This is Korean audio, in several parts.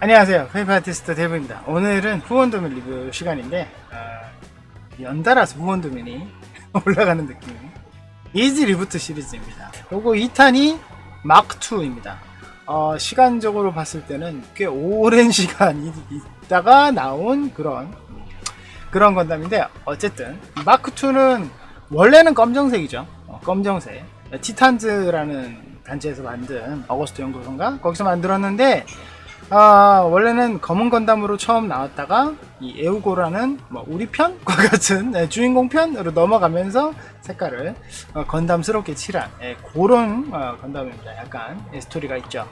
안녕하세요. 페이퍼 아티스트 데브입니다. 오늘은 후원도면 리뷰 시간인데 어, 연달아서 후원도면이 올라가는 느낌. 이지 리부트 시리즈입니다. 요거 2탄이 마크2입니다. 어, 시간적으로 봤을 때는 꽤 오랜 시간이 있다가 나온 그런 그런 건담인데 어쨌든 마크2는 원래는 검정색이죠. 어, 검정색. 티탄즈라는 단체에서 만든 어거스트 연구소인가 거기서 만들었는데 아, 원래는 검은 건담으로 처음 나왔다가 이 에우고라는 뭐 우리 편과 같은 네, 주인공 편으로 넘어가면서 색깔을 어, 건담스럽게 칠한 예, 그런 어, 건담입니다. 약간 예, 스토리가 있죠.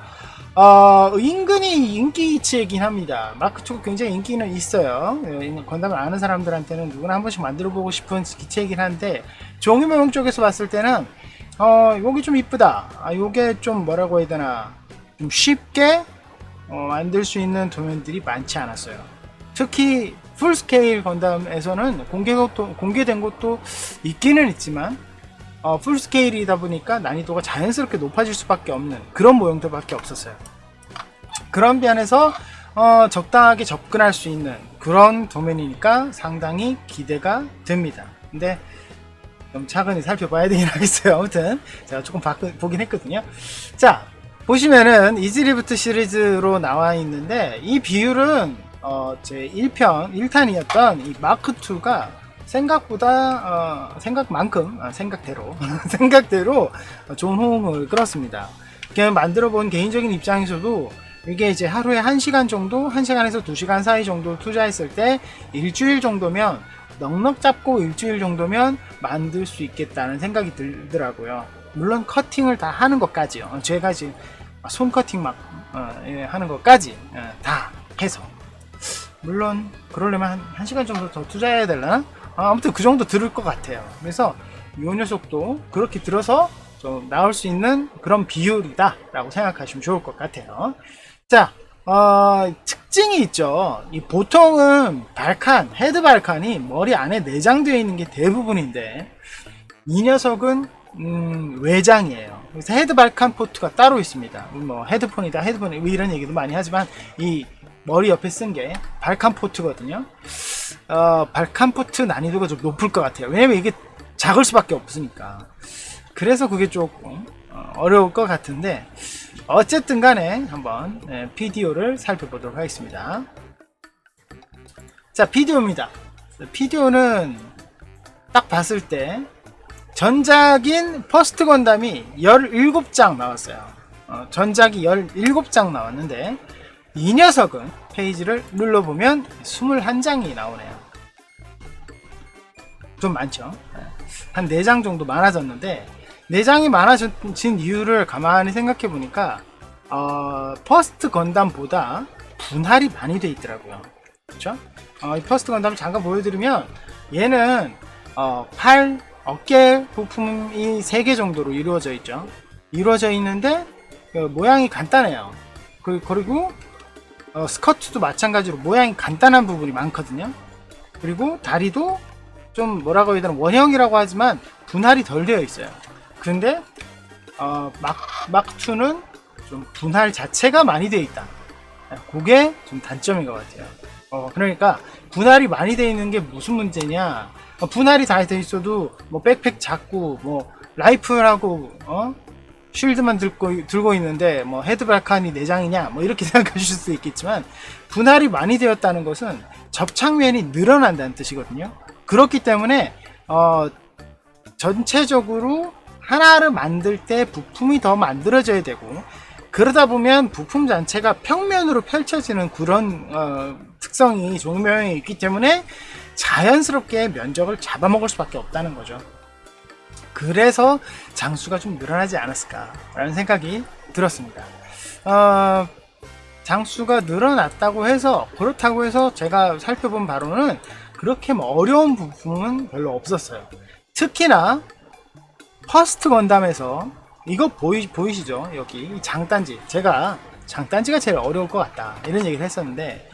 어, 은근히 인기치이긴 합니다. 마크2 굉장히 인기는 있어요. 예, 건담을 아는 사람들한테는 누구나 한 번씩 만들어보고 싶은 기체이긴 한데 종이모형 쪽에서 봤을 때는 어, 요게 좀 이쁘다. 아, 요게 좀 뭐라고 해야 되나 좀 쉽게 어, 만들 수 있는 도면들이 많지 않았어요. 특히 풀스케일 건담에서는 공개 것도, 공개된 것도 있기는 있지만 어, 풀스케일이다 보니까 난이도가 자연스럽게 높아질 수밖에 없는 그런 모형들밖에 없었어요. 그런 면에서 어, 적당하게 접근할 수 있는 그런 도면이니까 상당히 기대가 됩니다. 근데 좀 차근히 살펴봐야 되긴 하겠어요. 아무튼 제가 조금 바, 보긴 했거든요. 자 보시면은 이즈리부트 시리즈로 나와 있는데 이 비율은 어, 제 1편 1탄이었던 이 마크2가 생각보다 어, 생각만큼 아, 생각대로 생각대로 좋은 호응을 끌었습니다. 그냥 만들어 본 개인적인 입장에서도 이게 이제 하루에 1시간 정도, 1시간에서 2시간 사이 정도 투자했을 때 일주일 정도면 넉넉 잡고 일주일 정도면 만들 수 있겠다는 생각이 들더라고요. 물론 커팅을 다 하는 것까지요. 제가 지금 손 커팅 막 어, 예, 하는 것까지 어, 다 해서 물론 그러려면 한, 한 시간 정도 더 투자해야 되려나? 아, 아무튼 그 정도 들을 것 같아요. 그래서 이 녀석도 그렇게 들어서 좀 나올 수 있는 그런 비율이다라고 생각하시면 좋을 것 같아요. 자, 어, 특징이 있죠. 이 보통은 발칸, 헤드 발칸이 머리 안에 내장되어 있는 게 대부분인데 이 녀석은 음, 외장이에요. 그래서 헤드 발칸 포트가 따로 있습니다. 뭐 헤드폰이다, 헤드폰 뭐 이런 얘기도 많이 하지만 이 머리 옆에 쓴 게 발칸 포트거든요. 어, 발칸 포트 난이도가 좀 높을 것 같아요. 왜냐면 이게 작을 수밖에 없으니까. 그래서 그게 조금 어, 어려울 것 같은데 어쨌든 간에 한번 예, PDO를 살펴보도록 하겠습니다. 자, PDO입니다. PDO는 딱 봤을 때 전작인 퍼스트 건담이 17장 나왔어요. 어, 전작이 17장 나왔는데 이 녀석은 페이지를 눌러보면 21장이 나오네요. 좀 많죠. 네. 한 4장 정도 많아졌는데 4장이 많아진 이유를 가만히 생각해 보니까 어, 퍼스트 건담보다 분할이 많이 돼 있더라고요. 그렇죠? 어, 이 퍼스트 건담 잠깐 보여드리면 얘는 어, 팔, 어깨 부품이 3개 정도로 이루어져 있죠. 이루어져 있는데 그 모양이 간단해요. 그, 그리고 어, 스커트도 마찬가지로 모양이 간단한 부분이 많거든요. 그리고 다리도 좀 뭐라고 해야 되나 원형이라고 하지만 분할이 덜 되어 있어요. 근데 어, 막 막2는 좀 분할 자체가 많이 되어 있다. 그게 좀 단점인 것 같아요. 어, 그러니까 분할이 많이 되어 있는 게 무슨 문제냐? 어, 분할이 다 되어 있어도 뭐 백팩 작고 뭐 라이플하고 어? 쉴드만 들고 들고 있는데 뭐 헤드 발칸이 4장이냐 뭐 이렇게 생각하실 수 있겠지만 분할이 많이 되었다는 것은 접착면이 늘어난다는 뜻이거든요. 그렇기 때문에 어, 전체적으로 하나를 만들 때 부품이 더 만들어져야 되고 그러다 보면 부품 자체가 평면으로 펼쳐지는 그런 어, 특성이 종묘에 있기 때문에 자연스럽게 면적을 잡아먹을 수밖에 없다는 거죠. 그래서 장수가 좀 늘어나지 않았을까라는 생각이 들었습니다. 어, 장수가 늘어났다고 해서 그렇다고 해서 제가 살펴본 바로는 그렇게 뭐 어려운 부품은 별로 없었어요. 특히나 퍼스트 건담에서 이거 보이, 보이시죠? 여기 장단지. 제가 장단지가 제일 어려울 것 같다. 이런 얘기를 했었는데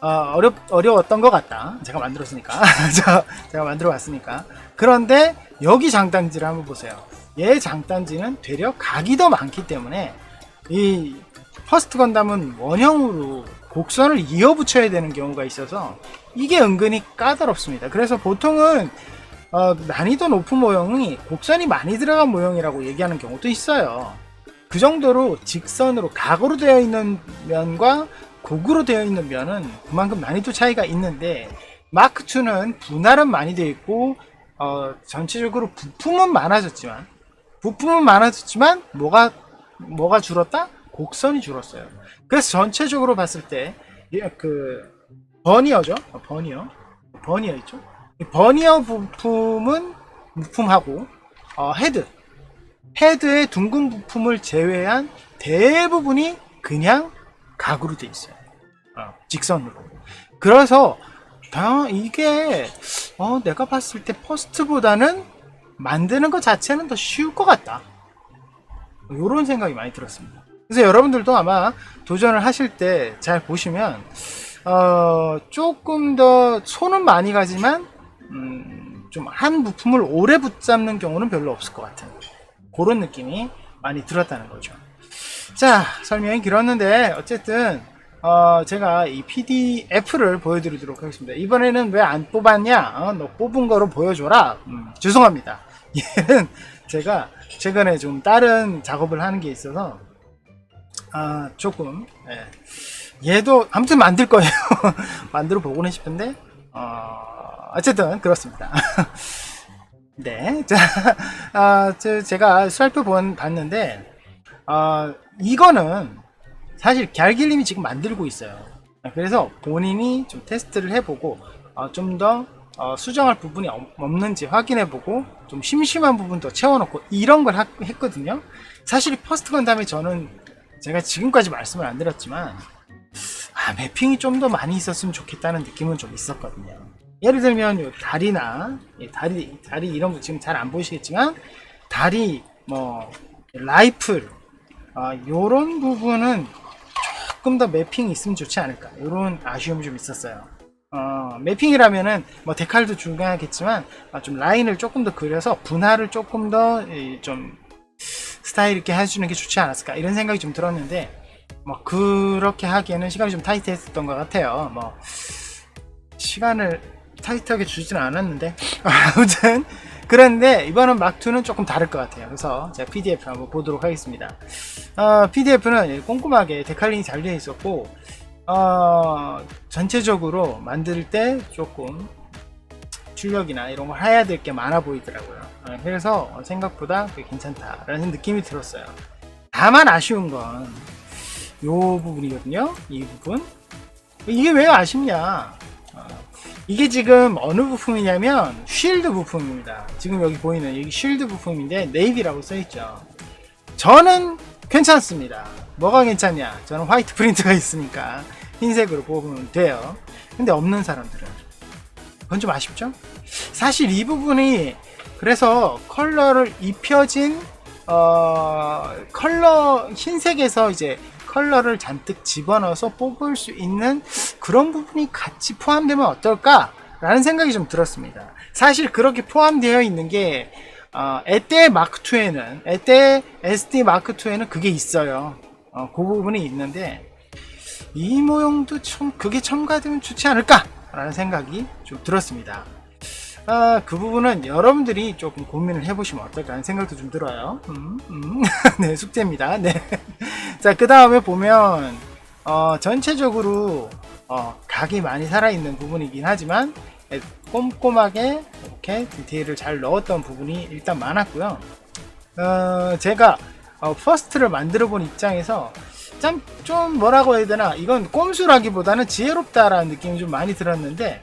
어, 어렵, 어려웠던 것 같다. 제가 만들었으니까. 제가 만들어 왔으니까. 그런데 여기 장단지를 한번 보세요. 얘 장단지는 되려 각이 더 많기 때문에 이 퍼스트 건담은 원형으로 곡선을 이어 붙여야 되는 경우가 있어서 이게 은근히 까다롭습니다. 그래서 보통은 어, 난이도 높은 모형이 곡선이 많이 들어간 모형이라고 얘기하는 경우도 있어요. 그 정도로 직선으로 각으로 되어 있는 면과 곡으로 되어 있는 면은 그만큼 난이도 차이가 있는데 마크 2는 분할은 많이 되어 있고 어, 전체적으로 부품은 많아졌지만 부품은 많아졌지만 뭐가 뭐가 줄었다? 곡선이 줄었어요. 그래서 전체적으로 봤을 때그 버니어죠? 어, 버니어 버니어 있죠? 이 버니어 부품은 부품하고 어, 헤드 헤드의 둥근 부품을 제외한 대부분이 그냥 각으로 돼 있어요. 어, 직선으로. 그래서 다 이게 어, 내가 봤을 때 퍼스트보다는 만드는 것 자체는 더 쉬울 것 같다. 이런 생각이 많이 들었습니다. 그래서 여러분들도 아마 도전을 하실 때 잘 보시면 어, 조금 더 손은 많이 가지만 음, 좀 한 부품을 오래 붙잡는 경우는 별로 없을 것 같은 그런 느낌이 많이 들었다는 거죠. 자 설명이 길었는데 어쨌든 어, 제가 이 PDF를 보여드리도록 하겠습니다. 이번에는 왜 안 뽑았냐? 어, 너 뽑은 거로 보여줘라. 음, 죄송합니다. 얘는 제가 최근에 좀 다른 작업을 하는 게 있어서 아 조금 예. 얘도 아무튼 만들 거예요. 만들어 보고는 싶은데 어, 어쨌든 그렇습니다. 네, 자, 아, 저, 제가 살펴본 봤는데 어, 이거는 사실 갤길님이 지금 만들고 있어요. 그래서 본인이 좀 테스트를 해보고 어, 좀더 수정할 부분이 없- 없는지 확인해보고 좀 심심한 부분도 채워놓고 이런 걸 하- 했거든요. 사실 퍼스트 건담에 저는 제가 지금까지 말씀을 안 드렸지만 아, 매핑이 좀 더 많이 있었으면 좋겠다는 느낌은 좀 있었거든요. 예를 들면 요 다리나 예, 다리 다리 이런 거 지금 잘 안 보이시겠지만 다리 뭐 라이플 아, 요런 부분은 조금 더 매핑이 있으면 좋지 않을까 이런 아쉬움이 좀 있었어요. 어, 매핑이라면은 뭐 데칼도 중요하겠지만 아, 좀 라인을 조금 더 그려서 분할을 조금 더좀 스타일 있게 해주는 게 좋지 않았을까 이런 생각이 좀 들었는데 뭐 그렇게 하기에는 시간이 좀 타이트했었던 것 같아요. 뭐 시간을 타이트하게 주지는 않았는데 아무튼 그런데 이번은 막투는 조금 다를 것 같아요. 그래서 제가 PDF 한번 보도록 하겠습니다. 어, PDF는 꼼꼼하게 데칼링이 잘 되어 있었고 어, 전체적으로 만들 때 조금 출력이나 이런 걸 해야 될 게 많아 보이더라고요. 어, 그래서 생각보다 꽤 괜찮다라는 느낌이 들었어요. 다만 아쉬운 건 이 부분이거든요. 이 부분. 이게 왜 아쉽냐? 어, 이게 지금 어느 부품이냐면 쉴드 부품입니다. 지금 여기 보이는 여기 쉴드 부품인데 네이비라고 써있죠. 저는 괜찮습니다. 뭐가 괜찮냐? 저는 화이트 프린트가 있으니까 흰색으로 뽑으면 돼요. 근데 없는 사람들은 그건 좀 아쉽죠? 사실 이 부분이 그래서 컬러를 입혀진 어, 컬러 흰색에서 이제 컬러를 잔뜩 집어넣어서 뽑을 수 있는 그런 부분이 같이 포함되면 어떨까 라는 생각이 좀 들었습니다. 사실 그렇게 포함되어 있는 게 어, 에떼 마크2에는 에떼 SD 마크2에는 그게 있어요. 어, 그 부분이 있는데 이 모형도 좀 그게 첨가되면 좋지 않을까 라는 생각이 좀 들었습니다. 아, 그 부분은 여러분들이 조금 고민을 해보시면 어떨까 하는 생각도 좀 들어요. 음, 음. 네, 숙제입니다. 네. 자, 그 다음에 보면, 어, 전체적으로, 어, 각이 많이 살아있는 부분이긴 하지만, 에, 꼼꼼하게 이렇게 디테일을 잘 넣었던 부분이 일단 많았고요. 어, 제가, 어, 퍼스트를 만들어 본 입장에서, 참, 좀 뭐라고 해야 되나, 이건 꼼수라기보다는 지혜롭다라는 느낌이 좀 많이 들었는데,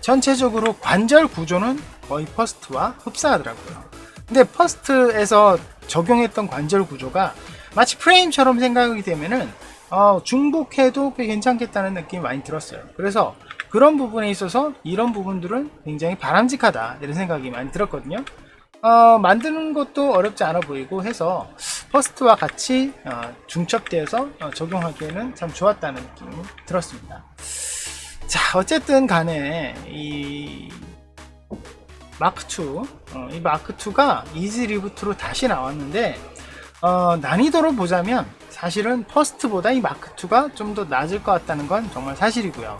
전체적으로 관절 구조는 거의 퍼스트와 흡사하더라고요. 근데 퍼스트에서 적용했던 관절 구조가 마치 프레임처럼 생각이 되면은 어, 중복해도 꽤 괜찮겠다는 느낌이 많이 들었어요. 그래서 그런 부분에 있어서 이런 부분들은 굉장히 바람직하다 이런 생각이 많이 들었거든요. 어, 만드는 것도 어렵지 않아 보이고 해서 퍼스트와 같이 어, 중첩되어서 어, 적용하기에는 참 좋았다는 느낌이 들었습니다. 자, 어쨌든 간에 이 마크2, 어, 이 마크2가 이지 리부트로 다시 나왔는데 어, 난이도를 보자면 사실은 퍼스트보다 이 마크2가 좀 더 낮을 것 같다는 건 정말 사실이고요.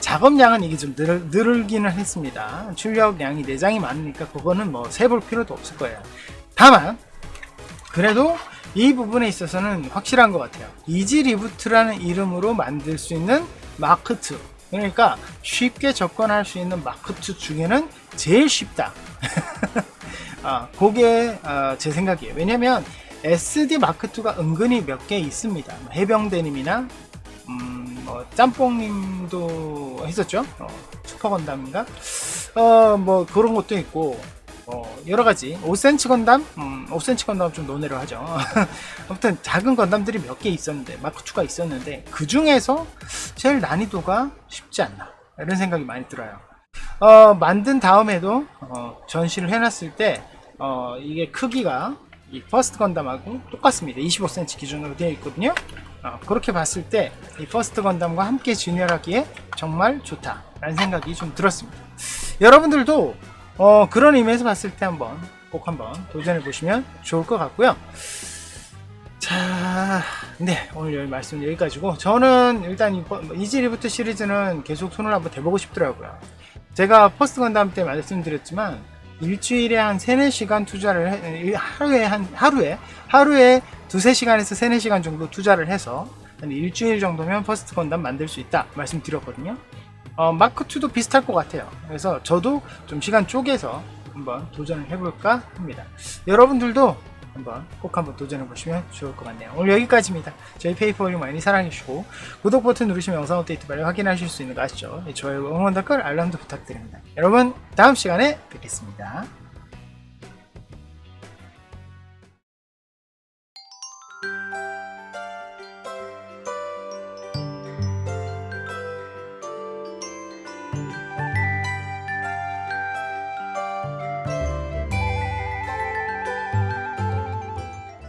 작업량은 이게 좀 늘, 늘기는 했습니다. 출력량이 4장이 많으니까 그거는 뭐 세볼 필요도 없을 거예요. 다만 그래도 이 부분에 있어서는 확실한 것 같아요. 이지 리부트라는 이름으로 만들 수 있는 마크2. 그러니까 쉽게 접근할 수 있는 마크2 중에는 제일 쉽다. 아, 그게 아, 제 생각이에요. 왜냐면 SD 마크2가 은근히 몇 개 있습니다. 뭐 해병대님이나 음, 뭐 짬뽕님도 했었죠. 어, 슈퍼건담인가? 어, 뭐 그런 것도 있고 어, 여러 가지 5cm 건담, 음, 5cm 건담 좀 논의를 하죠. 아무튼 작은 건담들이 몇 개 있었는데 마크 2가 있었는데 그 중에서 제일 난이도가 쉽지 않나 이런 생각이 많이 들어요. 어, 만든 다음에도 어, 전시를 해놨을 때 어, 이게 크기가 이 퍼스트 건담하고 똑같습니다. 25cm 기준으로 되어 있거든요. 어, 그렇게 봤을 때 이 퍼스트 건담과 함께 진열하기에 정말 좋다라는 생각이 좀 들었습니다. 여러분들도 어, 그런 의미에서 봤을 때 한번 꼭 한번 도전해 보시면 좋을 것 같고요. 자, 네 오늘 말씀 여기까지고 저는 일단 이지 리부트 시리즈는 계속 손을 한번 대보고 싶더라고요. 제가 퍼스트 건담 때 말씀드렸지만 일주일에 한 3, 4시간 투자를 해, 하루에 한 하루에 하루에 두세 시간에서 세네 시간 정도 투자를 해서 한 일주일 정도면 퍼스트 건담 만들 수 있다 말씀드렸거든요. 어, 마크2도 비슷할 것 같아요. 그래서 저도 좀 시간 쪼개서 한번 도전을 해볼까 합니다. 여러분들도 한번 꼭 한번 도전해 보시면 좋을 것 같네요. 오늘 여기까지입니다. 저희 페이퍼를 많이 사랑해 주시고 구독 버튼 누르시면 영상 업데이트 빨리 확인하실 수 있는 거 아시죠? 네, 좋아요, 응원 댓글, 알람도 부탁드립니다. 여러분 다음 시간에 뵙겠습니다.